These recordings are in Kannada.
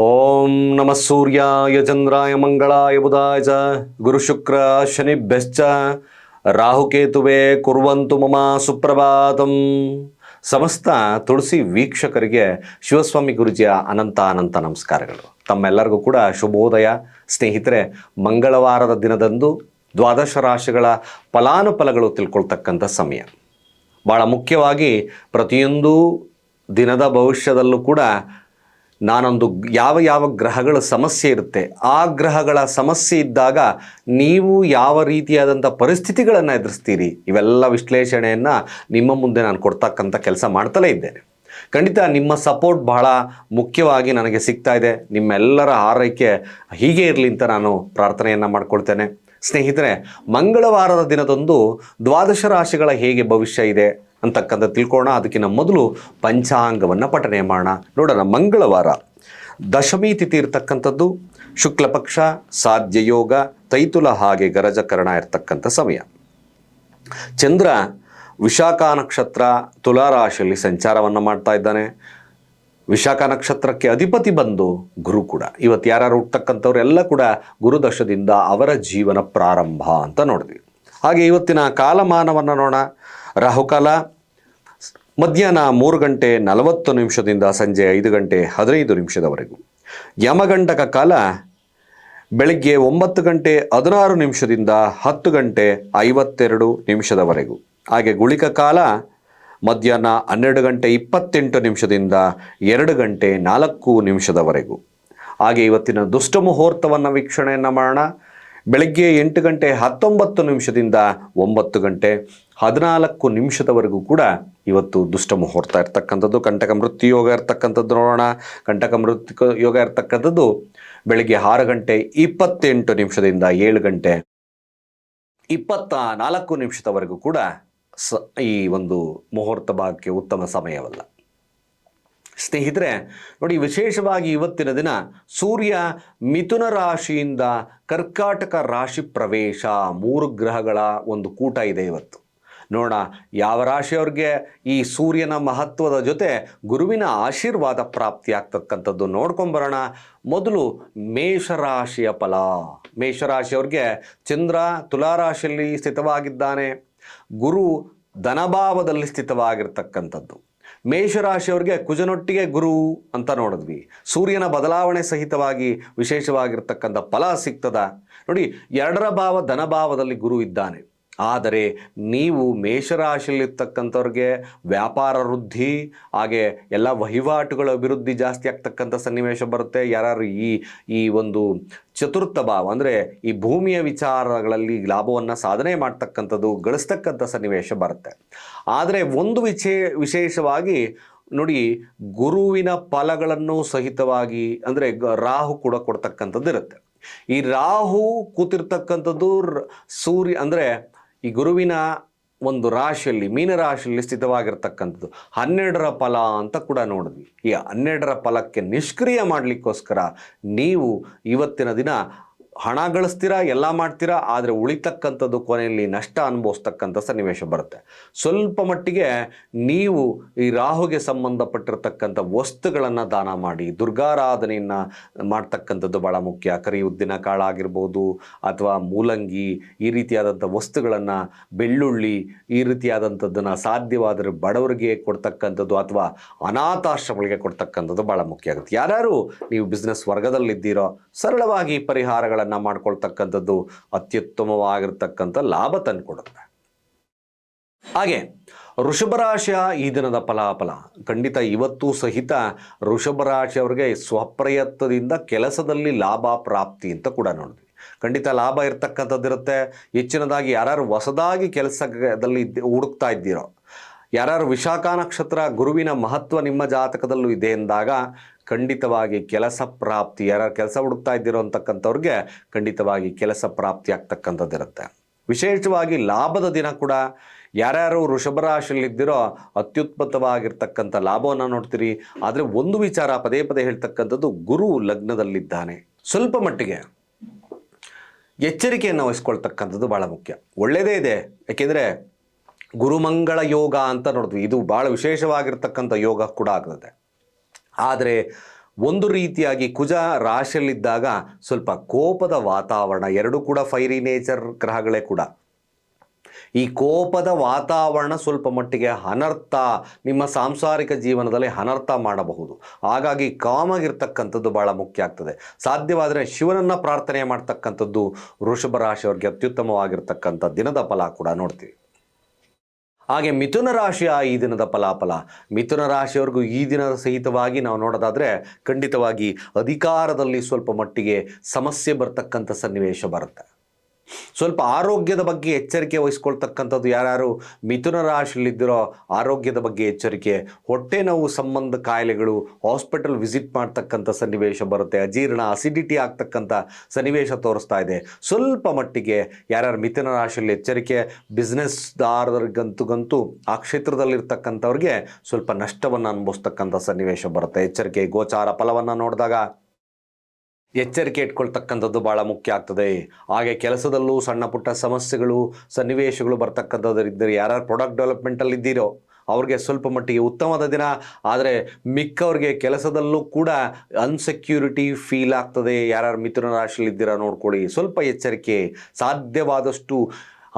ಓಂ ನಮ ಸೂರ್ಯಾಯ ಚಂದ್ರಾಯ ಮಂಗಳಾಯ ಬುಧಾಯ ಚ ಗುರುಶುಕ್ರ ಶನಿಭ್ಯಶ್ಚ ರಾಹುಕೇತುವೆ ಕುರುವಂತು ಮಮ ಸುಪ್ರಭಾತಂ. ಸಮಸ್ತ ತುಳಸಿ ವೀಕ್ಷಕರಿಗೆ ಶಿವಸ್ವಾಮಿ ಗುರುಜಿಯ ಅನಂತ ಅನಂತ ನಮಸ್ಕಾರಗಳು. ತಮ್ಮೆಲ್ಲರಿಗೂ ಕೂಡ ಶುಭೋದಯ. ಸ್ನೇಹಿತರೆ, ಮಂಗಳವಾರದ ದಿನದಂದು ದ್ವಾದಶ ರಾಶಿಗಳ ಫಲಾನುಫಲಗಳು ತಿಳ್ಕೊಳ್ತಕ್ಕಂಥ ಸಮಯ. ಭಾಳ ಮುಖ್ಯವಾಗಿ ಪ್ರತಿಯೊಂದು ದಿನದ ಭವಿಷ್ಯದಲ್ಲೂ ಕೂಡ ನಾನೊಂದು ಯಾವ ಯಾವ ಗ್ರಹಗಳ ಸಮಸ್ಯೆ ಇರುತ್ತೆ, ಆ ಗ್ರಹಗಳ ಸಮಸ್ಯೆ ಇದ್ದಾಗ ನೀವು ಯಾವ ರೀತಿಯಾದಂಥ ಪರಿಸ್ಥಿತಿಗಳನ್ನು ಎದುರಿಸ್ತೀರಿ? ಇವೆಲ್ಲ ವಿಶ್ಲೇಷಣೆಯನ್ನು ನಿಮ್ಮ ಮುಂದೆ ನಾನು ಕೊಡ್ತಕ್ಕಂಥ ಕೆಲಸ ಮಾಡ್ತಲೇ ಇದ್ದೇನೆ. ಖಂಡಿತ ನಿಮ್ಮ ಸಪೋರ್ಟ್ ಬಹಳ ಮುಖ್ಯವಾಗಿ ನನಗೆ ಸಿಗ್ತಾ ಇದೆ. ನಿಮ್ಮೆಲ್ಲರ ಆರೈಕೆ ಹೀಗೆ ಇರಲಿ ಅಂತ ನಾನು ಪ್ರಾರ್ಥನೆಯನ್ನು ಮಾಡ್ಕೊಳ್ತೇನೆ. ಸ್ನೇಹಿತರೆ, ಮಂಗಳವಾರದ ದಿನದಂದು ದ್ವಾದಶ ರಾಶಿಗಳ ಹೇಗೆ ಭವಿಷ್ಯ ಇದೆ? ಅಂತಕ್ಕಂಥ ತಿಳ್ಕೊಳ್ಳೋಣ ಅದಕ್ಕಿಂತ ಮೊದಲು ಪಂಚಾಂಗವನ್ನು ಪಠನೆ ಮಾಡೋಣ. ನೋಡೋಣ, ಮಂಗಳವಾರ ದಶಮಿ ತಿಥಿ ಇರ್ತಕ್ಕಂಥದ್ದು ಶುಕ್ಲಪಕ್ಷ ಸಾಧ್ಯ ಯೋಗ, ತೈತುಲ ಹಾಗೆ ಗರಜಕರಣ ಇರತಕ್ಕಂಥ ಸಮಯ. ಚಂದ್ರ ವಿಶಾಖ ನಕ್ಷತ್ರ ತುಲಾರಾಶಿಯಲ್ಲಿ ಸಂಚಾರವನ್ನು ಮಾಡ್ತಾ ಇದ್ದಾನೆ. ವಿಶಾಖ ನಕ್ಷತ್ರಕ್ಕೆ ಅಧಿಪತಿ ಬಂದು ಗುರು ಕೂಡ. ಇವತ್ತು ಯಾರು ಹುಟ್ಟತಕ್ಕಂಥವ್ರೆಲ್ಲ ಕೂಡ ಗುರುದಶದಿಂದ ಅವರ ಜೀವನ ಪ್ರಾರಂಭ ಅಂತ ನೋಡಿದ್ವಿ. ಹಾಗೆ ಇವತ್ತಿನ ಕಾಲಮಾನವನ್ನು ನೋಡೋಣ. ರಾಹುಕಾಲ, ಮಧ್ಯಾಹ್ನ ಮೂರು ಗಂಟೆ ನಲವತ್ತು ನಿಮಿಷದಿಂದ ಸಂಜೆ ಐದು ಗಂಟೆ ಹದಿನೈದು ನಿಮಿಷದವರೆಗೂ. ಯಮಗಂಟಕ ಕಾಲ, ಬೆಳಗ್ಗೆ ಒಂಬತ್ತು ಗಂಟೆ ಹದಿನಾರು ನಿಮಿಷದಿಂದ ಹತ್ತು ಗಂಟೆ ಐವತ್ತೆರಡು ನಿಮಿಷದವರೆಗೂ. ಹಾಗೆ ಗುಳಿಕ ಕಾಲ, ಮಧ್ಯಾಹ್ನ ಹನ್ನೆರಡು ಗಂಟೆ ಇಪ್ಪತ್ತೆಂಟು ನಿಮಿಷದಿಂದ ಎರಡು ಗಂಟೆ ನಾಲ್ಕು ನಿಮಿಷದವರೆಗೂ. ಹಾಗೆ ಇವತ್ತಿನ ದುಷ್ಟ ಮುಹೂರ್ತವನ್ನು ವೀಕ್ಷಣೆಯನ್ನು ಮಾಡೋಣ. ಬೆಳಗ್ಗೆ ಎಂಟು ಗಂಟೆ ಹತ್ತೊಂಬತ್ತು ನಿಮಿಷದಿಂದ ಒಂಬತ್ತು ಗಂಟೆ ಹದಿನಾಲ್ಕು ನಿಮಿಷದವರೆಗೂ ಕೂಡ ಇವತ್ತು ದುಷ್ಟ ಮುಹೂರ್ತ ಇರ್ತಕ್ಕಂಥದ್ದು. ಕಂಟಕ ಮೃತ್ಯು ಯೋಗ ಇರ್ತಕ್ಕಂಥದ್ದು ನೋಡೋಣ. ಕಂಟಕ ಮೃತ್ಯು ಯೋಗ ಇರ್ತಕ್ಕಂಥದ್ದು ಬೆಳಿಗ್ಗೆ ಆರು ಗಂಟೆ ಇಪ್ಪತ್ತೆಂಟು ನಿಮಿಷದಿಂದ ಏಳು ಗಂಟೆ ಇಪ್ಪತ್ತ ನಾಲ್ಕು ನಿಮಿಷದವರೆಗೂ ಕೂಡ ಸ ಈ ಒಂದು ಮುಹೂರ್ತ ಭಾಗಕ್ಕೆ ಉತ್ತಮ ಸಮಯವಲ್ಲ. ಸ್ನೇಹಿತರೆ, ನೋಡಿ ವಿಶೇಷವಾಗಿ ಇವತ್ತಿನ ದಿನ ಸೂರ್ಯ ಮಿಥುನ ರಾಶಿಯಿಂದ ಕರ್ಕಾಟಕ ರಾಶಿ ಪ್ರವೇಶ ಮೂರು ಗ್ರಹಗಳ ಒಂದು ಕೂಟ ಇದೆ ಇವತ್ತು. ನೋಡೋಣ, ಯಾವ ರಾಶಿಯವ್ರಿಗೆ ಈ ಸೂರ್ಯನ ಮಹತ್ವದ ಜೊತೆ ಗುರುವಿನ ಆಶೀರ್ವಾದ ಪ್ರಾಪ್ತಿ ಆಗ್ತಕ್ಕಂಥದ್ದು ನೋಡ್ಕೊಂಬರೋಣ. ಮೊದಲು ಮೇಷರಾಶಿಯ ಫಲ. ಮೇಷರಾಶಿಯವ್ರಿಗೆ ಚಂದ್ರ ತುಲಾರಾಶಿಯಲ್ಲಿ ಸ್ಥಿತವಾಗಿದ್ದಾನೆ. ಗುರು ಧನಭಾವದಲ್ಲಿ ಸ್ಥಿತವಾಗಿರ್ತಕ್ಕಂಥದ್ದು. ಮೇಷರಾಶಿಯವ್ರಿಗೆ ಕುಜನೊಟ್ಟಿಗೆ ಗುರು ಅಂತ ನೋಡಿದ್ವಿ. ಸೂರ್ಯನ ಬದಲಾವಣೆ ಸಹಿತವಾಗಿ ವಿಶೇಷವಾಗಿರ್ತಕ್ಕಂಥ ಫಲ ಸಿಗ್ತದ. ನೋಡಿ, ಎರಡರ ಭಾವ ಧನಭಾವದಲ್ಲಿ ಗುರು ಇದ್ದಾನೆ. ಆದರೆ ನೀವು ಮೇಷರಾಶಿಯಲ್ಲಿರ್ತಕ್ಕಂಥವ್ರಿಗೆ ವ್ಯಾಪಾರ ವೃದ್ಧಿ, ಹಾಗೆ ಎಲ್ಲ ವಹಿವಾಟುಗಳ ಅಭಿವೃದ್ಧಿ ಜಾಸ್ತಿ ಆಗ್ತಕ್ಕಂಥ ಸನ್ನಿವೇಶ ಬರುತ್ತೆ. ಯಾರು ಈ ಈ ಒಂದು ಚತುರ್ಥ ಭಾವ ಅಂದರೆ ಈ ಭೂಮಿಯ ವಿಚಾರಗಳಲ್ಲಿ ಲಾಭವನ್ನು ಸಾಧನೆ ಮಾಡ್ತಕ್ಕಂಥದ್ದು ಗಳಿಸ್ತಕ್ಕಂಥ ಸನ್ನಿವೇಶ ಬರುತ್ತೆ. ಆದರೆ ಒಂದು ವಿಚೇ, ವಿಶೇಷವಾಗಿ ನೋಡಿ ಗುರುವಿನ ಫಲಗಳನ್ನು ಸಹಿತವಾಗಿ ಅಂದರೆ ರಾಹು ಕೂಡ ಕೊಡ್ತಕ್ಕಂಥದ್ದು ಇರುತ್ತೆ ಈ ರಾಹು ಕೂತಿರ್ತಕ್ಕಂಥದ್ದು ಸೂರ್ಯ ಅಂದರೆ ಈ ಗುರುವಿನ ಒಂದು ರಾಶಿಯಲ್ಲಿ ಮೀನರಾಶಿಯಲ್ಲಿ ಸ್ಥಿತವಾಗಿರ್ತಕ್ಕಂಥದ್ದು. ಹನ್ನೆರಡರ ಫಲ ಅಂತ ಕೂಡ ನೋಡಿದ್ವಿ. ಈ ಹನ್ನೆರಡರ ಫಲಕ್ಕೆ ನಿಷ್ಕ್ರಿಯ ಮಾಡಲಿಕ್ಕೋಸ್ಕರ ನೀವು ಇವತ್ತಿನ ದಿನ ಹಣ ಗಳಿಸ್ತೀರಾ, ಎಲ್ಲ ಮಾಡ್ತೀರಾ, ಆದರೆ ಉಳಿತಕ್ಕಂಥದ್ದು ಕೊನೆಯಲ್ಲಿ ನಷ್ಟ ಅನುಭವಿಸ್ತಕ್ಕಂಥ ಸನ್ನಿವೇಶ ಬರುತ್ತೆ. ಸ್ವಲ್ಪ ಮಟ್ಟಿಗೆ ನೀವು ಈ ರಾಹುಗೆ ಸಂಬಂಧಪಟ್ಟಿರತಕ್ಕಂಥ ವಸ್ತುಗಳನ್ನು ದಾನ ಮಾಡಿ, ದುರ್ಗಾರಾಧನೆಯನ್ನು ಮಾಡ್ತಕ್ಕಂಥದ್ದು ಭಾಳ ಮುಖ್ಯ. ಕರಿ ಉದ್ದಿನ ಕಾಳಾಗಿರ್ಬೋದು ಅಥವಾ ಮೂಲಂಗಿ, ಈ ರೀತಿಯಾದಂಥ ವಸ್ತುಗಳನ್ನು, ಬೆಳ್ಳುಳ್ಳಿ, ಈ ರೀತಿಯಾದಂಥದ್ದನ್ನು ಸಾಧ್ಯವಾದರೆ ಬಡವರಿಗೆ ಕೊಡ್ತಕ್ಕಂಥದ್ದು ಅಥವಾ ಅನಾಥಾಶ್ರಮಗಳಿಗೆ ಕೊಡ್ತಕ್ಕಂಥದ್ದು ಭಾಳ ಮುಖ್ಯ ಆಗುತ್ತೆ. ಯಾರ್ಯಾರು ನೀವು ಬಿಸ್ನೆಸ್ ವರ್ಗದಲ್ಲಿದ್ದೀರೋ, ಸರಳವಾಗಿ ಪರಿಹಾರಗಳನ್ನು ಮಾಡ್ಕೊಳ್ತಕ್ಕಂಥದ್ದು ಅತ್ಯುತ್ತಮವಾಗಿರ್ತಕ್ಕಂಥ ಲಾಭ ತಂದುಕೊಡುತ್ತೆ ಹಾಗೆ ಋಷಭ ರಾಶಿಯ ಈ ದಿನದ ಫಲಾಫಲ, ಖಂಡಿತ ಇವತ್ತು ಸಹಿತ ಋಷಭ ರಾಶಿಯವರಿಗೆ ಸ್ವಪ್ರಯತ್ನದಿಂದ ಕೆಲಸದಲ್ಲಿ ಲಾಭ, ಪ್ರಾಪ್ತಿ ಅಂತ ಕೂಡ ನೋಡಿದ್ವಿ. ಖಂಡಿತ ಲಾಭ ಇರತಕ್ಕಂಥದ್ದಿರುತ್ತೆ ಹೆಚ್ಚಿನದಾಗಿ ಯಾರು ಹೊಸದಾಗಿ ಕೆಲಸದಲ್ಲಿ ಹುಡುಕ್ತಾ ಇದ್ದೀರೋ ಯಾರು ವಿಶಾಖ ನಕ್ಷತ್ರ ಗುರುವಿನ ಮಹತ್ವ ನಿಮ್ಮ ಜಾತಕದಲ್ಲೂ ಇದೆ ಎಂದಾಗ ಖಂಡಿತವಾಗಿ ಕೆಲಸ ಪ್ರಾಪ್ತಿ, ಯಾರು ಕೆಲಸ ಹುಡುಕ್ತಾ ಇದ್ದೀರೋ ಅಂತಕ್ಕಂಥವ್ರಿಗೆ ಖಂಡಿತವಾಗಿ ಕೆಲಸ ಪ್ರಾಪ್ತಿ ಆಗ್ತಕ್ಕಂಥದ್ದಿರುತ್ತೆ. ವಿಶೇಷವಾಗಿ ಲಾಭದ ದಿನ ಕೂಡ ಯಾರ್ಯಾರು ವೃಷಭ ರಾಶಿಯಲ್ಲಿದ್ದಿರೋ ಅತ್ಯುತ್ಪತ್ತವಾಗಿರ್ತಕ್ಕಂಥ ಲಾಭವನ್ನು ನೋಡ್ತೀರಿ. ಆದರೆ ಒಂದು ವಿಚಾರ ಪದೇ ಪದೇ ಹೇಳ್ತಕ್ಕಂಥದ್ದು, ಗುರು ಲಗ್ನದಲ್ಲಿದ್ದಾನೆ. ಸ್ವಲ್ಪ ಮಟ್ಟಿಗೆ ಎಚ್ಚರಿಕೆಯನ್ನು ವಹಿಸ್ಕೊಳ್ತಕ್ಕಂಥದ್ದು ಭಾಳ ಮುಖ್ಯ. ಒಳ್ಳೆಯದೇ ಇದೆ. ಯಾಕೆಂದರೆ ಗುರುಮಂಗಳ ಯೋಗ ಅಂತ ನೋಡಿದ್ವಿ. ಇದು ಭಾಳ ವಿಶೇಷವಾಗಿರ್ತಕ್ಕಂಥ ಯೋಗ ಕೂಡ ಆಗ್ತದೆ. ಆದರೆ ಒಂದು ರೀತಿಯಾಗಿ ಕುಜ ರಾಶಿಯಲ್ಲಿದ್ದಾಗ ಸ್ವಲ್ಪ ಕೋಪದ ವಾತಾವರಣ, ಎರಡೂ ಕೂಡ ಫೈರಿ ನೇಚರ್ ಗ್ರಹಗಳೇ ಕೂಡ. ಈ ಕೋಪದ ವಾತಾವರಣ ಸ್ವಲ್ಪ ಮಟ್ಟಿಗೆ ಅನರ್ಥ, ನಿಮ್ಮ ಸಾಂಸಾರಿಕ ಜೀವನದಲ್ಲಿ ಅನರ್ಥ ಮಾಡಬಹುದು. ಹಾಗಾಗಿ ಕಾಮಾಗಿರ್ತಕ್ಕಂಥದ್ದು ಭಾಳ ಮುಖ್ಯ ಆಗ್ತದೆ. ಸಾಧ್ಯವಾದರೆ ಶಿವನನ್ನು ಪ್ರಾರ್ಥನೆ ಮಾಡ್ತಕ್ಕಂಥದ್ದು ವೃಷಭ ರಾಶಿಯವ್ರಿಗೆ ಅತ್ಯುತ್ತಮವಾಗಿರ್ತಕ್ಕಂಥ ದಿನದ ಫಲ ಕೂಡ ನೋಡ್ತೀವಿ. ಹಾಗೆ ಮಿಥುನ ರಾಶಿಯ ಈ ದಿನದ ಫಲಾಫಲ. ಮಿಥುನ ರಾಶಿಯವರೆಗೂ ಈ ದಿನದ ಸಹಿತವಾಗಿ ನಾವು ನೋಡೋದಾದರೆ ಖಂಡಿತವಾಗಿ ಅಧಿಕಾರದಲ್ಲಿ ಸ್ವಲ್ಪ ಮಟ್ಟಿಗೆ ಸಮಸ್ಯೆ ಬರ್ತಕ್ಕಂಥ ಸನ್ನಿವೇಶ ಬರುತ್ತೆ. ಸ್ವಲ್ಪ ಆರೋಗ್ಯದ ಬಗ್ಗೆ ಎಚ್ಚರಿಕೆ ವಹಿಸ್ಕೊಳ್ತಕ್ಕಂಥದ್ದು ಯಾರ್ಯಾರು ಮಿಥುನ ರಾಶಿಯಲ್ಲಿದ್ದಿರೋ ಆರೋಗ್ಯದ ಬಗ್ಗೆ ಎಚ್ಚರಿಕೆ, ಹೊಟ್ಟೆ ನೋವು ಸಂಬಂಧ ಕಾಯಿಲೆಗಳು, ಹಾಸ್ಪಿಟಲ್ ವಿಸಿಟ್ ಮಾಡ್ತಕ್ಕಂಥ ಸನ್ನಿವೇಶ ಬರುತ್ತೆ, ಅಜೀರ್ಣ, ಅಸಿಡಿಟಿ ಆಗ್ತಕ್ಕಂಥ ಸನ್ನಿವೇಶ ತೋರಿಸ್ತಾ ಇದೆ. ಸ್ವಲ್ಪ ಮಟ್ಟಿಗೆ ಯಾರ್ಯಾರು ಮಿಥುನ ರಾಶಿಯಲ್ಲಿ ಎಚ್ಚರಿಕೆ, ಬಿಸ್ನೆಸ್ದಾರರಿಗಂತೂ ಆ ಕ್ಷೇತ್ರದಲ್ಲಿರ್ತಕ್ಕಂಥವ್ರಿಗೆ ಸ್ವಲ್ಪ ನಷ್ಟವನ್ನು ಅನುಭವಿಸ್ತಕ್ಕಂಥ ಸನ್ನಿವೇಶ ಬರುತ್ತೆ. ಎಚ್ಚರಿಕೆ, ಗೋಚಾರ ಫಲವನ್ನು ನೋಡಿದಾಗ ಎಚ್ಚರಿಕೆ ಇಟ್ಕೊಳ್ತಕ್ಕಂಥದ್ದು ಭಾಳ ಮುಖ್ಯ ಆಗ್ತದೆ. ಹಾಗೆ ಕೆಲಸದಲ್ಲೂ ಸಣ್ಣ ಪುಟ್ಟ ಸಮಸ್ಯೆಗಳು, ಸನ್ನಿವೇಶಗಳು ಬರ್ತಕ್ಕಂಥದ್ದಿದ್ದರೆ ಯಾರ್ಯಾರು ಪ್ರಾಡಕ್ಟ್ ಡೆವಲಪ್ಮೆಂಟಲ್ಲಿ ಇದ್ದೀರೋ ಅವ್ರಿಗೆ ಸ್ವಲ್ಪ ಮಟ್ಟಿಗೆ ಉತ್ತಮದ ದಿನ. ಆದರೆ ಮಿಕ್ಕವ್ರಿಗೆ ಕೆಲಸದಲ್ಲೂ ಕೂಡ ಅನ್ಸೆಕ್ಯೂರಿಟಿ ಫೀಲ್ ಆಗ್ತದೆ. ಯಾರ್ಯಾರು ಮಿಥುನ ರಾಶಿಯಲ್ಲಿ ಇದ್ದೀರಾ ನೋಡ್ಕೊಳ್ಳಿ. ಸ್ವಲ್ಪ ಎಚ್ಚರಿಕೆ, ಸಾಧ್ಯವಾದಷ್ಟು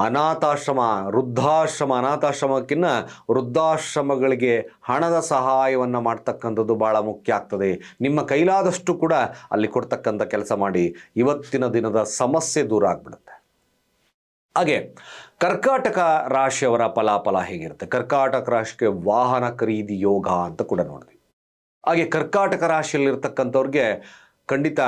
ಅನಾಥಾಶ್ರಮ, ವೃದ್ಧಾಶ್ರಮ ಅನಾಥಾಶ್ರಮಕ್ಕಿಂತ ವೃದ್ಧಾಶ್ರಮಗಳಿಗೆ ಹಣದ ಸಹಾಯವನ್ನು ಮಾಡ್ತಕ್ಕಂಥದ್ದು ಭಾಳ ಮುಖ್ಯ ಆಗ್ತದೆ. ನಿಮ್ಮ ಕೈಲಾದಷ್ಟು ಕೂಡ ಅಲ್ಲಿ ಕೊಡ್ತಕ್ಕಂಥ ಕೆಲಸ ಮಾಡಿ ಇವತ್ತಿನ ದಿನದ ಸಮಸ್ಯೆ ದೂರ ಆಗ್ಬಿಡುತ್ತೆ. ಹಾಗೆ ಕರ್ಕಾಟಕ ರಾಶಿಯವರ ಫಲಾಫಲ ಹೇಗಿರುತ್ತೆ? ಕರ್ಕಾಟಕ ರಾಶಿಗೆ ವಾಹನ ಖರೀದಿ ಯೋಗ ಅಂತ ಕೂಡ ನೋಡಿದ್ವಿ. ಹಾಗೆ ಕರ್ಕಾಟಕ ರಾಶಿಯಲ್ಲಿರ್ತಕ್ಕಂಥವ್ರಿಗೆ ಖಂಡಿತ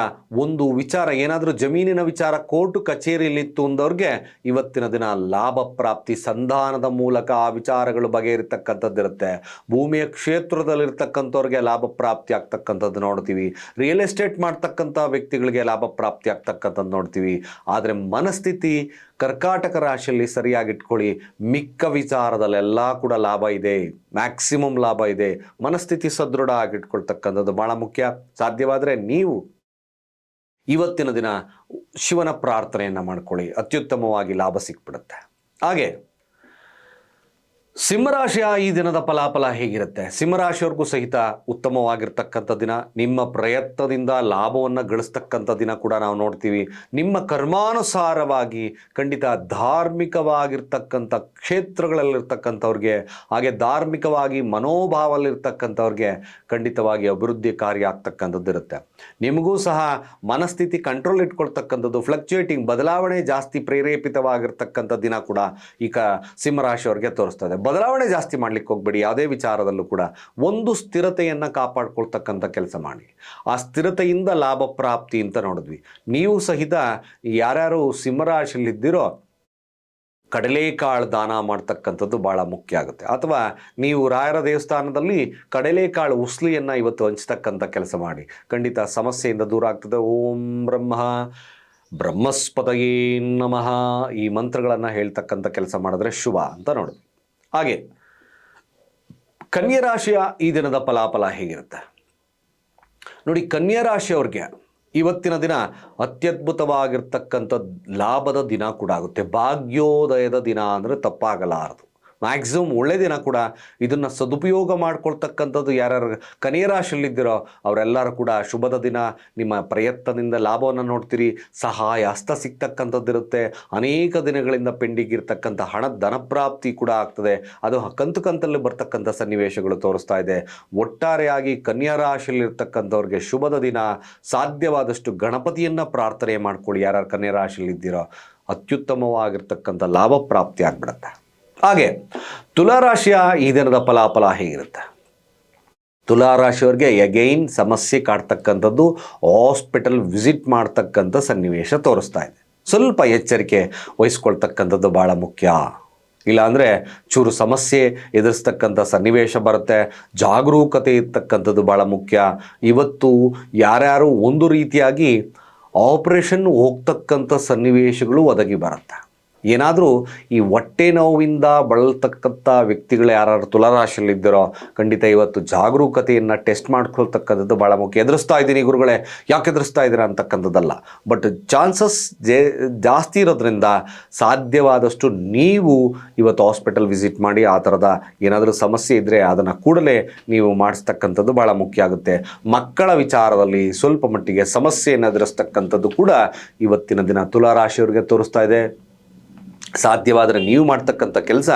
ಒಂದು ವಿಚಾರ, ಏನಾದರೂ ಜಮೀನಿನ ವಿಚಾರ ಕೋರ್ಟ್ ಕಚೇರಿಯಲ್ಲಿತ್ತು ಅಂದವ್ರಿಗೆ ಇವತ್ತಿನ ದಿನ ಲಾಭ ಪ್ರಾಪ್ತಿ ಸಂಧಾನದ ಮೂಲಕ ಆ ವಿಚಾರಗಳು ಬಗೆಹರಿತಕ್ಕಂಥದ್ದಿರುತ್ತೆ. ಭೂಮಿಯ ಕ್ಷೇತ್ರದಲ್ಲಿರ್ತಕ್ಕಂಥವ್ರಿಗೆ ಲಾಭ ಪ್ರಾಪ್ತಿ ಆಗ್ತಕ್ಕಂಥದ್ದು ನೋಡ್ತೀವಿ. ರಿಯಲ್ ಎಸ್ಟೇಟ್ ಮಾಡ್ತಕ್ಕಂಥ ವ್ಯಕ್ತಿಗಳಿಗೆ ಲಾಭ ಪ್ರಾಪ್ತಿ ಆಗ್ತಕ್ಕಂಥದ್ದು ನೋಡ್ತೀವಿ. ಆದರೆ ಮನಸ್ಥಿತಿ ಕರ್ಕಾಟಕ ರಾಶಿಯಲ್ಲಿ ಸರಿಯಾಗಿಟ್ಕೊಳ್ಳಿ. ಮಿಕ್ಕ ವಿಚಾರದಲ್ಲೆಲ್ಲ ಕೂಡ ಲಾಭ ಇದೆ. ಮ್ಯಾಕ್ಸಿಮಮ್ ಲಾಭ ಇದೆ. ಮನಸ್ಥಿತಿ ಸದೃಢ ಆಗಿಟ್ಕೊಳ್ತಕ್ಕಂಥದ್ದು ಭಾಳ ಮುಖ್ಯ. ಸಾಧ್ಯವಾದರೆ ನೀವು ಇವತ್ತಿನ ದಿನ ಶಿವನ ಪ್ರಾರ್ಥನೆಯನ್ನು ಮಾಡ್ಕೊಳ್ಳಿ. ಅತ್ಯುತ್ತಮವಾಗಿ ಲಾಭ ಸಿಕ್ಬಿಡುತ್ತೆ. ಹಾಗೆ ಸಿಂಹರಾಶಿಯ ಈ ದಿನದ ಫಲಾಫಲ ಹೇಗಿರುತ್ತೆ? ಸಿಂಹರಾಶಿಯವ್ರಿಗೂ ಸಹಿತ ಉತ್ತಮವಾಗಿರ್ತಕ್ಕಂಥ ದಿನ, ನಿಮ್ಮ ಪ್ರಯತ್ನದಿಂದ ಲಾಭವನ್ನು ಗಳಿಸ್ತಕ್ಕಂಥ ದಿನ ಕೂಡ ನಾವು ನೋಡ್ತೀವಿ. ನಿಮ್ಮ ಕರ್ಮಾನುಸಾರವಾಗಿ ಖಂಡಿತ ಧಾರ್ಮಿಕವಾಗಿರ್ತಕ್ಕಂಥ ಕ್ಷೇತ್ರಗಳಲ್ಲಿರ್ತಕ್ಕಂಥವ್ರಿಗೆ, ಹಾಗೆ ಧಾರ್ಮಿಕವಾಗಿ ಮನೋಭಾವಲ್ಲಿರ್ತಕ್ಕಂಥವ್ರಿಗೆ ಖಂಡಿತವಾಗಿ ಅಭಿವೃದ್ಧಿ ಕಾರ್ಯ ಆಗ್ತಕ್ಕಂಥದ್ದು ಇರುತ್ತೆ. ನಿಮಗೂ ಸಹ ಮನಸ್ಥಿತಿ ಕಂಟ್ರೋಲ್ ಇಟ್ಕೊಳ್ತಕ್ಕಂಥದ್ದು ಫ್ಲಕ್ಚುಯೇಟಿಂಗ್ ಬದಲಾವಣೆ ಜಾಸ್ತಿ ಪ್ರೇರೇಪಿತವಾಗಿರ್ತಕ್ಕಂಥ ದಿನ ಕೂಡ ಈಗ ಸಿಂಹರಾಶಿಯವ್ರಿಗೆ ತೋರಿಸ್ತದೆ. ಬದಲಾವಣೆ ಜಾಸ್ತಿ ಮಾಡ್ಲಿಕ್ಕೆ ಹೋಗ್ಬೇಡಿ. ಯಾವುದೇ ವಿಚಾರದಲ್ಲೂ ಕೂಡ ಒಂದು ಸ್ಥಿರತೆಯನ್ನು ಕಾಪಾಡ್ಕೊಳ್ತಕ್ಕಂಥ ಕೆಲಸ ಮಾಡಿ. ಆ ಸ್ಥಿರತೆಯಿಂದ ಲಾಭ ಪ್ರಾಪ್ತಿ ಅಂತ ನೋಡಿದ್ವಿ. ನೀವು ಸಹಿತ ಯಾರ್ಯಾರು ಸಿಂಹರಾಶಿಯಲ್ಲಿದ್ದೀರೋ ಕಡಲೆಕಾಳು ದಾನ ಮಾಡ್ತಕ್ಕಂಥದ್ದು ಭಾಳ ಮುಖ್ಯ ಆಗುತ್ತೆ. ಅಥವಾ ನೀವು ರಾಯರ ದೇವಸ್ಥಾನದಲ್ಲಿ ಕಡಲೆಕಾಳು ಉಸ್ಲಿಯನ್ನು ಇವತ್ತು ಹಂಚ್ತಕ್ಕಂಥ ಕೆಲಸ ಮಾಡಿ. ಖಂಡಿತ ಸಮಸ್ಯೆಯಿಂದ ದೂರ ಆಗ್ತದೆ. ಓಂ ಬ್ರಹ್ಮ. ಬ್ರಹ್ಮಸ್ಪದಯೇ ನಮಃ. ಈ ಮಂತ್ರಗಳನ್ನು ಹೇಳ್ತಕ್ಕಂಥ ಕೆಲಸ ಮಾಡಿದ್ರೆ ಶುಭ ಅಂತ ನೋಡಿದ್ವಿ. ಹಾಗೆ ಕನ್ಯಾ ರಾಶಿಯ ಈ ದಿನದ ಫಲಾಫಲ ಹೇಗಿರುತ್ತೆ? ನೋಡಿ ಕನ್ಯಾ ರಾಶಿಯವ್ರಿಗೆ ಇವತ್ತಿನ ದಿನ ಅತ್ಯದ್ಭುತವಾಗಿರ್ತಕ್ಕಂಥ ಲಾಭದ ದಿನ ಕೂಡ ಆಗುತ್ತೆ. ಭಾಗ್ಯೋದಯದ ದಿನ ಅಂದರೆ ತಪ್ಪಾಗಲಾರದು. ಮ್ಯಾಕ್ಸಿಮಮ್ ಒಳ್ಳೆ ದಿನ ಕೂಡ ಇದನ್ನು ಸದುಪಯೋಗ ಮಾಡ್ಕೊಳ್ತಕ್ಕಂಥದ್ದು ಯಾರ್ಯಾರು ಕನ್ಯಾ ರಾಶಿಯಲ್ಲಿದ್ದೀರೋ ಅವರೆಲ್ಲರೂ ಕೂಡ ಶುಭದ ದಿನ, ನಿಮ್ಮ ಪ್ರಯತ್ನದಿಂದ ಲಾಭವನ್ನು ನೋಡ್ತೀರಿ ಸಹಾಯ ಹಸ್ತ ಸಿಗ್ತಕ್ಕಂಥದ್ದಿರುತ್ತೆ ಅನೇಕ ದಿನಗಳಿಂದ ಪೆಂಡಿಂಗ್ ಇರ್ತಕ್ಕಂಥ ಹಣ ಧನಪ್ರಾಪ್ತಿ ಕೂಡ ಆಗ್ತದೆ. ಅದು ಕಂತು ಕಂತಲ್ಲಿ ಬರ್ತಕ್ಕಂಥ ಸನ್ನಿವೇಶಗಳು ತೋರಿಸ್ತಾ ಇದೆ. ಒಟ್ಟಾರೆಯಾಗಿ ಕನ್ಯಾ ರಾಶಿಯಲ್ಲಿರ್ತಕ್ಕಂಥವ್ರಿಗೆ ಶುಭದ ದಿನ, ಸಾಧ್ಯವಾದಷ್ಟು ಗಣಪತಿಯನ್ನು ಪ್ರಾರ್ಥನೆ ಮಾಡ್ಕೊಳ್ಳಿ ಯಾರ್ಯಾರು ಕನ್ಯಾ ರಾಶಿಯಲ್ಲಿದ್ದೀರೋ. ಅತ್ಯುತ್ತಮವಾಗಿರ್ತಕ್ಕಂಥ ಲಾಭ ಪ್ರಾಪ್ತಿ ಆಗ್ಬಿಡುತ್ತೆ. ಹಾಗೆ ತುಲಾರಾಶಿಯ ಈ ದಿನದ ಫಲಾಫಲ ಹೇಗಿರುತ್ತೆ? ತುಲಾರಾಶಿಯವರಿಗೆ ಎಗೈನ್ ಸಮಸ್ಯೆ ಕಾಡ್ತಕ್ಕಂಥದ್ದು ಹಾಸ್ಪಿಟಲ್ ವಿಸಿಟ್ ಮಾಡ್ತಕ್ಕಂಥ ಸನ್ನಿವೇಶ ತೋರಿಸ್ತಾ ಇದೆ. ಸ್ವಲ್ಪ ಎಚ್ಚರಿಕೆ ವಹಿಸ್ಕೊಳ್ತಕ್ಕಂಥದ್ದು ಭಾಳ ಮುಖ್ಯ. ಇಲ್ಲಾಂದರೆ ಚೂರು ಸಮಸ್ಯೆ ಎದುರಿಸ್ತಕ್ಕಂಥ ಸನ್ನಿವೇಶ ಬರುತ್ತೆ, ಜಾಗರೂಕತೆ ಇರ್ತಕ್ಕಂಥದ್ದು ಭಾಳ ಮುಖ್ಯ. ಇವತ್ತು ಯಾರ್ಯಾರು ಒಂದು ರೀತಿಯಾಗಿ ಆಪರೇಷನ್ ಹೋಗ್ತಕ್ಕಂಥ ಸನ್ನಿವೇಶಗಳು ಒದಗಿ ಬರುತ್ತೆ. ಏನಾದರೂ ಈ ಹೊಟ್ಟೆ ನೋವಿಂದ ಬಳಲ್ತಕ್ಕಂಥ ವ್ಯಕ್ತಿಗಳು ಯಾರು ತುಲಾರಾಶಿಯಲ್ಲಿದ್ದಾರೋ, ಖಂಡಿತ ಇವತ್ತು ಜಾಗರೂಕತೆಯನ್ನು ಟೆಸ್ಟ್ ಮಾಡ್ಕೊಳ್ತಕ್ಕಂಥದ್ದು ಭಾಳ ಮುಖ್ಯ. ಎದುರಿಸ್ತಾ ಇದ್ದೀನಿ ಗುರುಗಳೇ, ಯಾಕೆ ಎದುರಿಸ್ತಾ ಇದ್ದೀರಾ ಅಂತಕ್ಕಂಥದ್ದಲ್ಲ. ಬಟ್ ಚಾನ್ಸಸ್ ಜೇ, ಜಾಸ್ತಿ ಇರೋದ್ರಿಂದ ಸಾಧ್ಯವಾದಷ್ಟು ನೀವು ಇವತ್ತು ಹಾಸ್ಪಿಟಲ್ ವಿಸಿಟ್ ಮಾಡಿ ಆ ಥರದ ಏನಾದರೂ ಸಮಸ್ಯೆ ಇದ್ದರೆ ಅದನ್ನು ಕೂಡಲೇ ನೀವು ಮಾಡಿಸ್ತಕ್ಕಂಥದ್ದು ಭಾಳ ಮುಖ್ಯ ಆಗುತ್ತೆ. ಮಕ್ಕಳ ವಿಚಾರದಲ್ಲಿ ಸ್ವಲ್ಪ ಮಟ್ಟಿಗೆ ಸಮಸ್ಯೆಯನ್ನು ಎದುರಿಸ್ತಕ್ಕಂಥದ್ದು ಕೂಡ ಇವತ್ತಿನ ದಿನ ತುಲಾರಾಶಿಯವರಿಗೆ ತೋರಿಸ್ತಾ ಇದೆ. ಸಾಧ್ಯವಾದರೆ ನೀವು ಮಾಡ್ತಕ್ಕಂಥ ಕೆಲಸ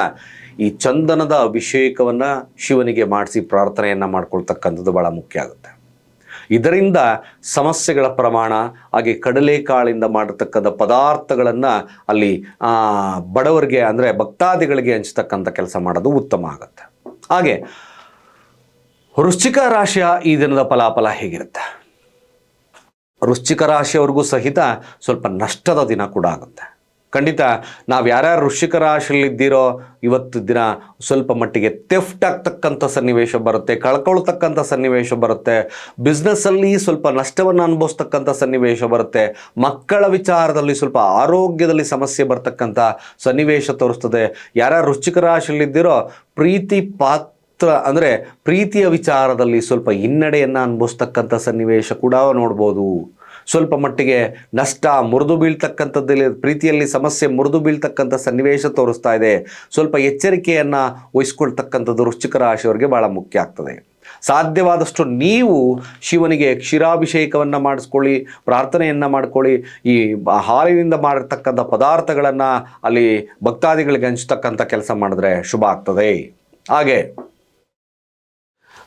ಈ ಚಂದನದ ಅಭಿಷೇಕವನ್ನು ಶಿವನಿಗೆ ಮಾಡಿಸಿ ಪ್ರಾರ್ಥನೆಯನ್ನು ಮಾಡ್ಕೊಳ್ತಕ್ಕಂಥದ್ದು ಭಾಳ ಮುಖ್ಯ ಆಗುತ್ತೆ. ಇದರಿಂದ ಸಮಸ್ಯೆಗಳ ಪ್ರಮಾಣ, ಹಾಗೆ ಕಡಲೆಕಾಳಿಂದ ಮಾಡಿರ್ತಕ್ಕಂಥ ಪದಾರ್ಥಗಳನ್ನು ಅಲ್ಲಿ ಬಡವರಿಗೆ ಅಂದರೆ ಭಕ್ತಾದಿಗಳಿಗೆ ಹಂಚ್ತಕ್ಕಂಥ ಕೆಲಸ ಮಾಡೋದು ಉತ್ತಮ ಆಗುತ್ತೆ. ಹಾಗೆ ವೃಶ್ಚಿಕ ರಾಶಿಯ ಈ ದಿನದ ಫಲಾಫಲ ಹೇಗಿರುತ್ತೆ? ವೃಶ್ಚಿಕ ರಾಶಿಯವ್ರಿಗೂ ಸಹಿತ ಸ್ವಲ್ಪ ನಷ್ಟದ ದಿನ ಕೂಡ ಆಗುತ್ತೆ. ಖಂಡಿತ ನಾವು ಯಾರ್ಯಾರು ವೃಶ್ಚಿಕ ರಾಶಿಯಲ್ಲಿದ್ದೀರೋ ಇವತ್ತು ದಿನ ಸ್ವಲ್ಪ ಮಟ್ಟಿಗೆ ತೆಫ್ಟ್ ಆಗ್ತಕ್ಕಂಥ ಸನ್ನಿವೇಶ ಬರುತ್ತೆ, ಕಳ್ಕೊಳ್ತಕ್ಕಂಥ ಸನ್ನಿವೇಶ ಬರುತ್ತೆ ಬಿಸ್ನೆಸ್ಸಲ್ಲಿ ಸ್ವಲ್ಪ ನಷ್ಟವನ್ನು ಅನುಭವಿಸ್ತಕ್ಕಂಥ ಸನ್ನಿವೇಶ ಬರುತ್ತೆ, ಮಕ್ಕಳ ವಿಚಾರದಲ್ಲಿ ಸ್ವಲ್ಪ ಆರೋಗ್ಯದಲ್ಲಿ ಸಮಸ್ಯೆ ಬರ್ತಕ್ಕಂಥ ಸನ್ನಿವೇಶ ತೋರಿಸ್ತದೆ. ಯಾರ್ಯಾರು ವೃಶ್ಚಿಕ ರಾಶಿಯಲ್ಲಿದ್ದೀರೋ ಪ್ರೀತಿ ಪಾತ್ರ ಅಂದರೆ ಪ್ರೀತಿಯ ವಿಚಾರದಲ್ಲಿ ಸ್ವಲ್ಪ ಹಿನ್ನಡೆಯನ್ನು ಅನುಭವಿಸ್ತಕ್ಕಂಥ ಸನ್ನಿವೇಶ ಕೂಡ ನೋಡ್ಬೋದು. ಸ್ವಲ್ಪ ಮಟ್ಟಿಗೆ ನಷ್ಟ ಮುರಿದು ಬೀಳ್ತಕ್ಕಂಥದ್ದಲ್ಲಿ, ಪ್ರೀತಿಯಲ್ಲಿ ಸಮಸ್ಯೆ ಮುರಿದು ಬೀಳ್ತಕ್ಕಂಥ ಸನ್ನಿವೇಶ ತೋರಿಸ್ತಾ ಇದೆ. ಸ್ವಲ್ಪ ಎಚ್ಚರಿಕೆಯನ್ನು ವಹಿಸ್ಕೊಳ್ತಕ್ಕಂಥದ್ದು ವೃಶ್ಚಿಕ ರಾಶಿಯವರಿಗೆ ಭಾಳ ಮುಖ್ಯ ಆಗ್ತದೆ. ಸಾಧ್ಯವಾದಷ್ಟು ನೀವು ಶಿವನಿಗೆ ಕ್ಷೀರಾಭಿಷೇಕವನ್ನು ಮಾಡಿಸ್ಕೊಳ್ಳಿ, ಪ್ರಾರ್ಥನೆಯನ್ನು ಮಾಡ್ಕೊಳ್ಳಿ, ಈ ಹಾಲಿನಿಂದ ಮಾಡಿರ್ತಕ್ಕಂಥ ಪದಾರ್ಥಗಳನ್ನು ಅಲ್ಲಿ ಭಕ್ತಾದಿಗಳಿಗೆ ಹಂಚ್ತಕ್ಕಂಥ ಕೆಲಸ ಮಾಡಿದ್ರೆ ಶುಭ ಆಗ್ತದೆ. ಹಾಗೆ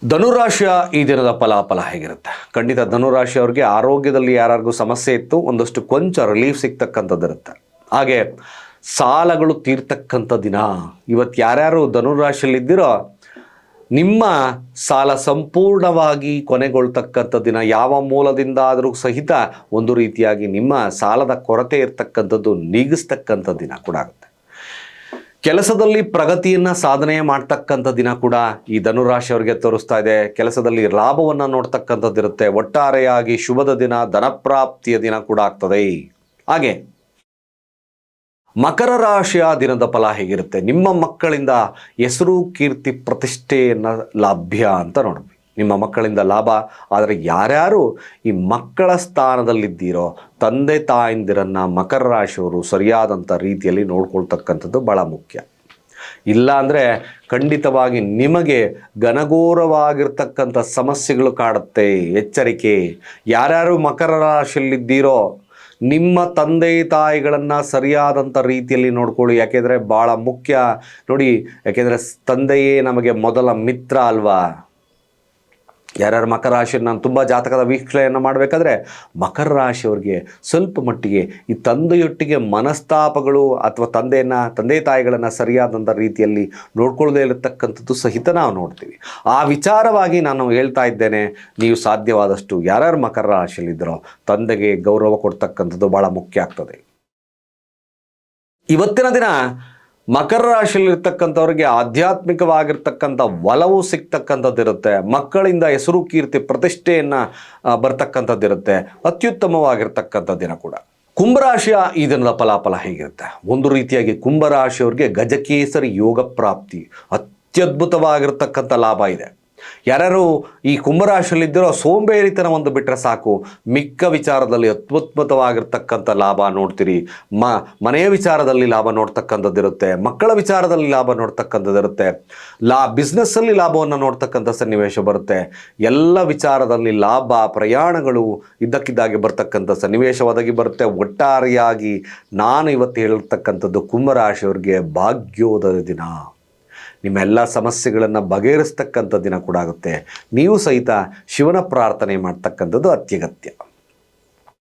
ಧನುರಾಶಿಯ ಈ ದಿನದ ಫಲಾಫಲ ಹೇಗಿರುತ್ತೆ? ಖಂಡಿತ ಧನುರಾಶಿ ಅವರಿಗೆ ಆರೋಗ್ಯದಲ್ಲಿ ಯಾರಿಗೂ ಸಮಸ್ಯೆ ಇತ್ತು, ಒಂದಷ್ಟು ಕೊಂಚ ರಿಲೀಫ್ ಸಿಗ್ತಕ್ಕಂಥದ್ದು ಇರುತ್ತೆ. ಹಾಗೆ ಸಾಲಗಳು ತೀರ್ತಕ್ಕಂಥ ದಿನ. ಇವತ್ತು ಯಾರ್ಯಾರು ಧನುರಾಶಿಯಲ್ಲಿದ್ದೀರೋ ನಿಮ್ಮ ಸಾಲ ಸಂಪೂರ್ಣವಾಗಿ ಕೊನೆಗೊಳ್ತಕ್ಕಂಥ ದಿನ, ಯಾವ ಮೂಲದಿಂದ ಆದರೂ ಸಹಿತ ಒಂದು ರೀತಿಯಾಗಿ ನಿಮ್ಮ ಸಾಲದ ಕೊರತೆ ಇರ್ತಕ್ಕಂಥದ್ದು ನೀಗಿಸ್ತಕ್ಕಂಥ ದಿನ ಕೂಡ ಆಗುತ್ತೆ. ಕೆಲಸದಲ್ಲಿ ಪ್ರಗತಿಯನ್ನ ಸಾಧನೆ ಮಾಡ್ತಕ್ಕಂಥ ದಿನ ಕೂಡ ಈ ಧನುರಾಶಿಯವರಿಗೆ ತೋರಿಸ್ತಾ ಇದೆ. ಕೆಲಸದಲ್ಲಿ ಲಾಭವನ್ನು ನೋಡ್ತಕ್ಕಂಥದ್ದಿರುತ್ತೆ ಒಟ್ಟಾರೆಯಾಗಿ ಶುಭದ ದಿನ, ಧನಪ್ರಾಪ್ತಿಯ ದಿನ ಕೂಡ ಆಗ್ತದೆ. ಹಾಗೆ ಮಕರ ರಾಶಿಯ ದಿನದ ಫಲ ಹೇಗಿರುತ್ತೆ? ನಿಮ್ಮ ಮಕ್ಕಳಿಂದ ಹೆಸರು, ಕೀರ್ತಿ, ಪ್ರತಿಷ್ಠೆಯನ್ನ ಲಭ್ಯ ಅಂತ ನೋಡ್ವಿ ನಿಮ್ಮ ಮಕ್ಕಳಿಂದ ಲಾಭ. ಆದರೆ ಯಾರ್ಯಾರು ಈ ಮಕ್ಕಳ ಸ್ಥಾನದಲ್ಲಿದ್ದೀರೋ, ತಂದೆ ತಾಯಂದಿರನ್ನು ಮಕರ ರಾಶಿಯವರು ಸರಿಯಾದಂಥ ರೀತಿಯಲ್ಲಿ ನೋಡ್ಕೊಳ್ತಕ್ಕಂಥದ್ದು ಭಾಳ ಮುಖ್ಯ. ಇಲ್ಲ ಅಂದರೆ ಖಂಡಿತವಾಗಿ ನಿಮಗೆ ಘನಘೋರವಾಗಿರ್ತಕ್ಕಂಥ ಸಮಸ್ಯೆಗಳು ಕಾಡುತ್ತೆ. ಎಚ್ಚರಿಕೆ. ಯಾರ್ಯಾರು ಮಕರ ರಾಶಿಯಲ್ಲಿದ್ದೀರೋ, ನಿಮ್ಮ ತಂದೆ ತಾಯಿಗಳನ್ನು ಸರಿಯಾದಂಥ ರೀತಿಯಲ್ಲಿ ನೋಡ್ಕೊಳ್ಳಿ. ಯಾಕೆಂದರೆ ಭಾಳ ಮುಖ್ಯ. ನೋಡಿ, ಯಾಕೆಂದರೆ ತಂದೆಯೇ ನಮಗೆ ಮೊದಲ ಮಿತ್ರ ಅಲ್ವಾ? ಯಾರ್ಯಾರು ಮಕರ ರಾಶಿ ನಾನು ತುಂಬ ಜಾತಕದ ವೀಕ್ಷಣೆಯನ್ನು ಮಾಡಬೇಕಾದ್ರೆ ಮಕರ ರಾಶಿಯವ್ರಿಗೆ ಸ್ವಲ್ಪ ಮಟ್ಟಿಗೆ ಈ ತಂದೆಯೊಟ್ಟಿಗೆ ಮನಸ್ತಾಪಗಳು ಅಥವಾ ತಂದೆಯನ್ನು, ತಂದೆ ತಾಯಿಗಳನ್ನು ಸರಿಯಾದಂಥ ರೀತಿಯಲ್ಲಿ ನೋಡ್ಕೊಳ್ಳದೇ ಇರತಕ್ಕಂಥದ್ದು ಸಹಿತ ನಾವು ನೋಡ್ತೀವಿ. ಆ ವಿಚಾರವಾಗಿ ನಾನು ಹೇಳ್ತಾ ಇದ್ದೇನೆ, ನೀವು ಸಾಧ್ಯವಾದಷ್ಟು ಯಾರ್ಯಾರು ಮಕರ ರಾಶಿಯಲ್ಲಿದ್ದರೋ ತಂದೆಗೆ ಗೌರವ ಕೊಡ್ತಕ್ಕಂಥದ್ದು ಭಾಳ ಮುಖ್ಯ ಆಗ್ತದೆ. ಇವತ್ತಿನ ದಿನ ಮಕರ ರಾಶಿಯಲ್ಲಿರ್ತಕ್ಕಂಥವ್ರಿಗೆ ಆಧ್ಯಾತ್ಮಿಕವಾಗಿರ್ತಕ್ಕಂಥ ಒಲವು ಸಿಗ್ತಕ್ಕಂಥದ್ದಿರುತ್ತೆ. ಮಕ್ಕಳಿಂದ ಹೆಸರು ಕೀರ್ತಿ ಪ್ರತಿಷ್ಠೆಯನ್ನು ಬರ್ತಕ್ಕಂಥದ್ದಿರುತ್ತೆ. ಅತ್ಯುತ್ತಮವಾಗಿರ್ತಕ್ಕಂಥ ದಿನ ಕೂಡ. ಕುಂಭರಾಶಿಯ ಈ ದಿನದ ಫಲಾಫಲ ಹೇಗಿರುತ್ತೆ? ಒಂದು ರೀತಿಯಾಗಿ ಕುಂಭರಾಶಿಯವ್ರಿಗೆ ಗಜಕೇಸರಿ ಯೋಗ ಪ್ರಾಪ್ತಿ ಅತ್ಯದ್ಭುತವಾಗಿರ್ತಕ್ಕಂಥ ಲಾಭ ಇದೆ. ಯಾರ್ಯಾರು ಈ ಕುಂಭರಾಶಿಯಲ್ಲಿದ್ದರೂ ಒಂದು ಬಿಟ್ಟರೆ ಸಾಕು. ಮಿಕ್ಕ ವಿಚಾರದಲ್ಲಿ ಅತ್ಯುತ್ಮತವಾಗಿರ್ತಕ್ಕಂಥ ಲಾಭ ನೋಡ್ತೀರಿ. ಮ, ಮನೆಯ ವಿಚಾರದಲ್ಲಿ ಲಾಭ ನೋಡ್ತಕ್ಕಂಥದ್ದಿರುತ್ತೆ. ಮಕ್ಕಳ ವಿಚಾರದಲ್ಲಿ ಲಾಭ ನೋಡ್ತಕ್ಕಂಥದ್ದಿರುತ್ತೆ. ಲಾ, ಬಿಸ್ನೆಸ್ಸಲ್ಲಿ ಲಾಭವನ್ನು ನೋಡ್ತಕ್ಕಂಥ ಸನ್ನಿವೇಶ ಬರುತ್ತೆ. ಎಲ್ಲ ವಿಚಾರದಲ್ಲಿ ಲಾಭ, ಪ್ರಯಾಣಗಳು ಇದ್ದಕ್ಕಿದ್ದಾಗಿ ಬರ್ತಕ್ಕಂಥ ಸನ್ನಿವೇಶ ಒದಗಿ ಬರುತ್ತೆ. ಒಟ್ಟಾರೆಯಾಗಿ ನಾನು ಇವತ್ತು ಹೇಳಿರ್ತಕ್ಕಂಥದ್ದು ಕುಂಭರಾಶಿಯವ್ರಿಗೆ ಭಾಗ್ಯೋದಯ ದಿನ. ನಿಮ್ಮೆಲ್ಲ ಸಮಸ್ಯೆಗಳನ್ನು ಬಗೆಹರಿಸ್ತಕ್ಕಂಥ ದಿನ ಕೂಡ ಆಗುತ್ತೆ. ನೀವು ಸಹಿತ ಶಿವನ ಪ್ರಾರ್ಥನೆ ಮಾಡ್ತಕ್ಕಂಥದ್ದು ಅತ್ಯಗತ್ಯ.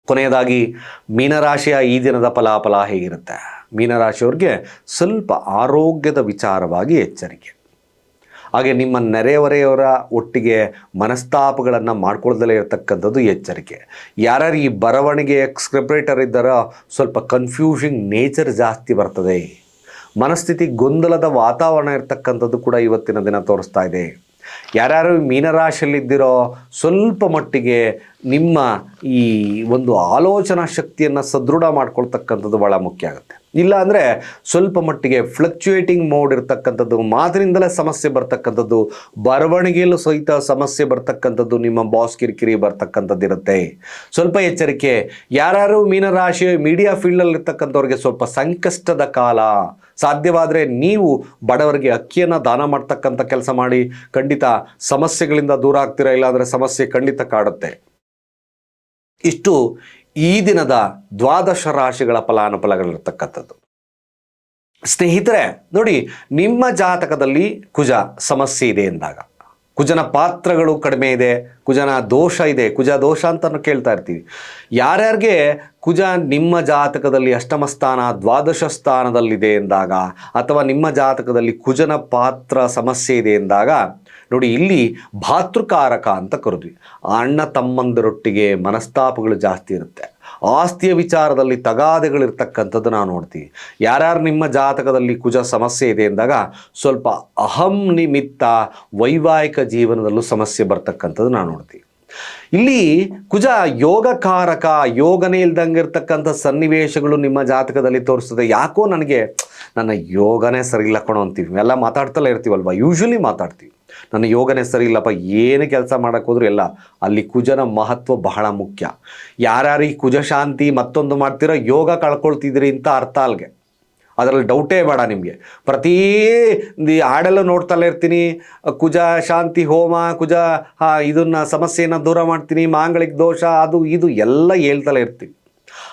ಕೊನೆಯದಾಗಿ, ಮೀನರಾಶಿಯ ಈ ದಿನದ ಫಲಾಫಲ ಹೇಗಿರುತ್ತೆ? ಮೀನರಾಶಿಯವ್ರಿಗೆ ಸ್ವಲ್ಪ ಆರೋಗ್ಯದ ವಿಚಾರವಾಗಿ ಎಚ್ಚರಿಕೆ. ಹಾಗೆ ನಿಮ್ಮ ನೆರೆಹೊರೆಯವರ ಒಟ್ಟಿಗೆ ಮನಸ್ತಾಪಗಳನ್ನು ಮಾಡ್ಕೊಳ್ದಲೇ ಇರತಕ್ಕಂಥದ್ದು ಎಚ್ಚರಿಕೆ. ಯಾರ್ಯಾರು ಈ ಬರವಣಿಗೆ ಸ್ಕ್ರಿಪ್ರೇಟರ್ ಇದ್ದಾರೋ, ಸ್ವಲ್ಪ ಕನ್ಫ್ಯೂಷಿಂಗ್ ನೇಚರ್ ಜಾಸ್ತಿ ಬರ್ತದೆ. ಮನಸ್ಥಿತಿ ಗೊಂದಲದ ವಾತಾವರಣ ಇರತಕ್ಕಂಥದ್ದು ಕೂಡ ಇವತ್ತಿನ ದಿನ ತೋರಿಸ್ತಾ ಇದೆ. ಯಾರ್ಯಾರು ಮೀನರಾಶಿಯಲ್ಲಿದ್ದಿರೋ ಸ್ವಲ್ಪ ಮಟ್ಟಿಗೆ ನಿಮ್ಮ ಈ ಒಂದು ಆಲೋಚನಾ ಶಕ್ತಿಯನ್ನು ಸದೃಢ ಮಾಡ್ಕೊಳ್ತಕ್ಕಂಥದ್ದು ಭಾಳ ಮುಖ್ಯ ಆಗುತ್ತೆ. ಇಲ್ಲ ಅಂದರೆ ಸ್ವಲ್ಪ ಮಟ್ಟಿಗೆ ಫ್ಲಕ್ಚುಯೇಟಿಂಗ್ ಮೋಡ್ ಇರ್ತಕ್ಕಂಥದ್ದು ಮಾತಿನಿಂದಲೇ ಸಮಸ್ಯೆ ಬರ್ತಕ್ಕಂಥದ್ದು, ಬರವಣಿಗೆಯಲ್ಲೂ ಸಹಿತ ಸಮಸ್ಯೆ ಬರ್ತಕ್ಕಂಥದ್ದು ನಿಮ್ಮ ಬಾಸ್ ಕಿರಿಕಿರಿ ಬರ್ತಕ್ಕಂಥದ್ದು ಇರುತ್ತೆ ಸ್ವಲ್ಪ ಎಚ್ಚರಿಕೆ, ಯಾರ್ಯಾರು ಮೀನರಾಶಿ ಮೀಡಿಯಾ ಫೀಲ್ಡಲ್ಲಿರ್ತಕ್ಕಂಥವ್ರಿಗೆ ಸ್ವಲ್ಪ ಸಂಕಷ್ಟದ ಕಾಲ. ಸಾಧ್ಯವಾದರೆ ನೀವು ಬಡವರಿಗೆ ಅಕ್ಕಿಯನ್ನು ದಾನ ಮಾಡ್ತಕ್ಕಂಥ ಕೆಲಸ ಮಾಡಿ, ಖಂಡಿತ ಸಮಸ್ಯೆಗಳಿಂದ ದೂರ ಆಗ್ತೀರಾ, ಇಲ್ಲಾಂದರೆ ಸಮಸ್ಯೆ ಖಂಡಿತ ಕಾಡುತ್ತೆ. ಇಷ್ಟು ಈ ದಿನದ ದ್ವಾದಶ ರಾಶಿಗಳ ಫಲಾನುಫಲಗಳಿರ್ತಕ್ಕಂಥದ್ದು ಸ್ನೇಹಿತರೆ, ನೋಡಿ, ನಿಮ್ಮ ಜಾತಕದಲ್ಲಿ ಕುಜ ಸಮಸ್ಯೆ ಇದೆ ಎಂದಾಗ, ಕುಜನ ಪಾತ್ರಗಳು ಕಡಿಮೆ ಇದೆ, ಕುಜನ ದೋಷ ಇದೆ, ಕುಜ ದೋಷ ಅಂತ ಕೇಳ್ತಾ ಇರ್ತೀವಿ. ಯಾರ್ಯಾರಿಗೆ ಕುಜ ನಿಮ್ಮ ಜಾತಕದಲ್ಲಿ ಅಷ್ಟಮ ಸ್ಥಾನ, ದ್ವಾದಶ ಸ್ಥಾನದಲ್ಲಿದೆ ಎಂದಾಗ, ಅಥವಾ ನಿಮ್ಮ ಜಾತಕದಲ್ಲಿ ಕುಜನ ಪಾತ್ರ ಸಮಸ್ಯೆ ಇದೆ ಎಂದಾಗ ನೋಡಿ, ಇಲ್ಲಿ ಭಾತೃಕಾರಕ ಅಂತ ಕರೆದ್ವಿ. ಅಣ್ಣ ತಮ್ಮಂದರೊಟ್ಟಿಗೆ ಮನಸ್ತಾಪಗಳು ಜಾಸ್ತಿ ಇರುತ್ತೆ. ಆಸ್ತಿಯ ವಿಚಾರದಲ್ಲಿ ತಗಾದೆಗಳಿರ್ತಕ್ಕಂಥದ್ದು ನಾವು ನೋಡ್ತೀವಿ. ಯಾರ್ಯಾರು ನಿಮ್ಮ ಜಾತಕದಲ್ಲಿ ಕುಜ ಸಮಸ್ಯೆ ಇದೆ ಎಂದಾಗ ಸ್ವಲ್ಪ ಅಹಂ ನಿಮಿತ್ತ ವೈವಾಹಿಕ ಜೀವನದಲ್ಲೂ ಸಮಸ್ಯೆ ಬರ್ತಕ್ಕಂಥದ್ದು ನಾವು ನೋಡ್ತೀವಿ. ಇಲ್ಲಿ ಕುಜ ಯೋಗಕಾರಕ, ಯೋಗನೇ ಇಲ್ದಂಗೆ ಇರ್ತಕ್ಕಂಥ ಸನ್ನಿವೇಶಗಳು ನಿಮ್ಮ ಜಾತಕದಲ್ಲಿ ತೋರಿಸ್ತದೆ. ಯಾಕೋ ನನಗೆ, ನನ್ನ ಯೋಗನೇ ಸರಿ ಇಲ್ಲ ಕಣೋ ಅಂತೀವಿ. ಎಲ್ಲ ಮಾತಾಡ್ತಲೇ ಇರ್ತೀವಲ್ವ? ಯೂಶ್ವಲಿ ಮಾತಾಡ್ತೀವಿ. ನನ್ನ ಯೋಗನೇ ಸರಿ ಇಲ್ಲಪ್ಪ, ಏನು ಕೆಲಸ ಮಾಡೋಕೆ ಹೋದ್ರೂ ಎಲ್ಲ, ಅಲ್ಲಿ ಕುಜನ ಮಹತ್ವ ಬಹಳ ಮುಖ್ಯ. ಯಾರ್ಯಾರು ಈ ಕುಜ ಶಾಂತಿ ಮತ್ತೊಂದು ಮಾಡ್ತೀರೋ, ಯೋಗ ಕಳ್ಕೊಳ್ತಿದ್ರಿ ಅಂತ ಅರ್ಥ ಅಲ್ಗೆ. ಅದರಲ್ಲಿ ಡೌಟೇ ಬೇಡ ನಿಮಗೆ. ಪ್ರತಿ ಹಾಡೆಲ್ಲ ನೋಡ್ತಲೇ ಇರ್ತೀನಿ, ಕುಜ ಶಾಂತಿ ಹೋಮ, ಕುಜ ಇದನ್ನು ಸಮಸ್ಯೆಯನ್ನು ದೂರ ಮಾಡ್ತೀನಿ, ಮಾಂಗಳಿಕ ದೋಷ, ಅದು, ಇದು ಎಲ್ಲ ಹೇಳ್ತಲೇ ಇರ್ತೀವಿ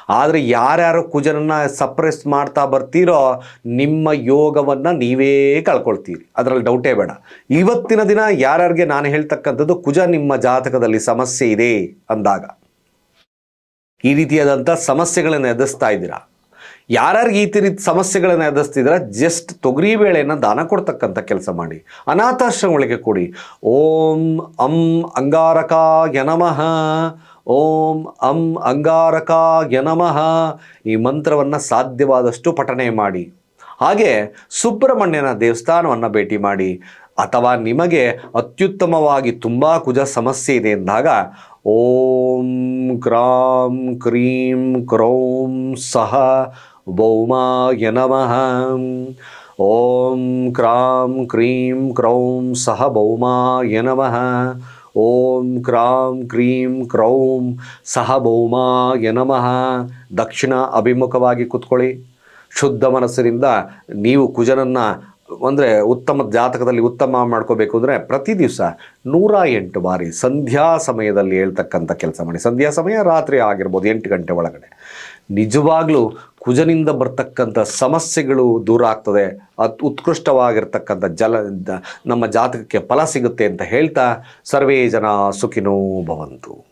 ಆದರೆ ಯಾರ್ಯಾರು ಕುಜನನ್ನು ಸಪ್ರೆಸ್ ಮಾಡ್ತಾ ಬರ್ತೀರೋ ನಿಮ್ಮ ಯೋಗವನ್ನು ನೀವೇ ಕಳ್ಕೊಳ್ತೀರಿ. ಅದರಲ್ಲಿ ಡೌಟೇ ಬೇಡ. ಇವತ್ತಿನ ದಿನ ಯಾರ್ಯಾರಿಗೆ ನಾನು ಹೇಳ್ತಕ್ಕಂಥದ್ದು ಕುಜ ನಿಮ್ಮ ಜಾತಕದಲ್ಲಿ ಸಮಸ್ಯೆ ಇದೆ ಅಂದಾಗ. ಈ ರೀತಿಯಾದಂಥ ಸಮಸ್ಯೆಗಳನ್ನು ಎದುರಿಸ್ತಾ ಇದ್ದೀರಾ? ಯಾರ್ಯಾರಿಗೆ ಈ ರೀತಿ ಸಮಸ್ಯೆಗಳನ್ನು ಎದುರಿಸ್ತಿದ್ರೆ ಜಸ್ಟ್ ತೊಗರಿ ಬೇಳೆಯನ್ನು ದಾನ ಕೊಡ್ತಕ್ಕಂಥ ಕೆಲಸ ಮಾಡಿ. ಅನಾಥಾಶ್ರಮಗಳಿಗೆ ಕೊಡಿ. ಓಂ ಅಂ ಅಂಗಾರಕಾಯ ನಮಃ. ಓಂ ಅಂ ಅಂಗಾರಕಾಯ ನಮಃ. ಈ ಮಂತ್ರವನ್ನು ಸಾಧ್ಯವಾದಷ್ಟು ಪಠನೆ ಮಾಡಿ. ಹಾಗೆ ಸುಬ್ರಹ್ಮಣ್ಯನ ದೇವಸ್ಥಾನವನ್ನು ಭೇಟಿ ಮಾಡಿ. ಅಥವಾ ನಿಮಗೆ ಅತ್ಯುತ್ತಮವಾಗಿ ತುಂಬ ಕುಜ ಸಮಸ್ಯೆ ಇದೆ ಎಂದಾಗ ಓಂ ಕ್ರಾಂ ಕ್ರೀಂ ಕ್ರೌಂ ಸಹ ಬೌಮಾಯ ನಮಃ. ಓಂ ಕ್ರಾಂ ಕ್ರೀಂ ಕ್ರೌಂ ಸಹ ಬೌಮಾಯ ನಮಃ. ಓಂ ಕ್ರಾಂ ಕ್ರೀಂ ಕ್ರೌಂ ಸಹ ಭೌಮಾಯ ನಮಃ ದಕ್ಷಿಣ ಅಭಿಮುಖವಾಗಿ ಕೂತ್ಕೊಳ್ಳಿ. ಶುದ್ಧ ಮನಸ್ಸಿನಿಂದ ನೀವು ಕುಜನನ್ನು ಅಂದರೆ ಉತ್ತಮ ಜಾತಕದಲ್ಲಿ ಉತ್ತಮ ಮಾಡ್ಕೋಬೇಕು ಅಂದರೆ ಪ್ರತಿ ದಿವಸ ನೂರ ಎಂಟು ಬಾರಿ ಸಂಧ್ಯಾ ಸಮಯದಲ್ಲಿ ಹೇಳ್ತಕ್ಕಂಥ ಕೆಲಸ ಮಾಡಿ. ಸಂಧ್ಯಾ ಸಮಯ ರಾತ್ರಿ ಆಗಿರ್ಬೋದು ಎಂಟು ಗಂಟೆ ಒಳಗಡೆ. ನಿಜವಾಗ್ಲೂ ಕುಜನಿಂದ ಬರ್ತಕ್ಕಂಥ ಸಮಸ್ಯೆಗಳು ದೂರ ಆಗ್ತದೆ. ಅತ್ ಉತ್ಕೃಷ್ಟವಾಗಿರ್ತಕ್ಕಂಥ ಜಲ, ನಮ್ಮ ಜಾತಕಕ್ಕೆ ಫಲ ಸಿಗುತ್ತೆ ಅಂತ ಹೇಳ್ತಾ ಸರ್ವೇ ಜನ ಸುಖಿನೋ ಭವಂತು.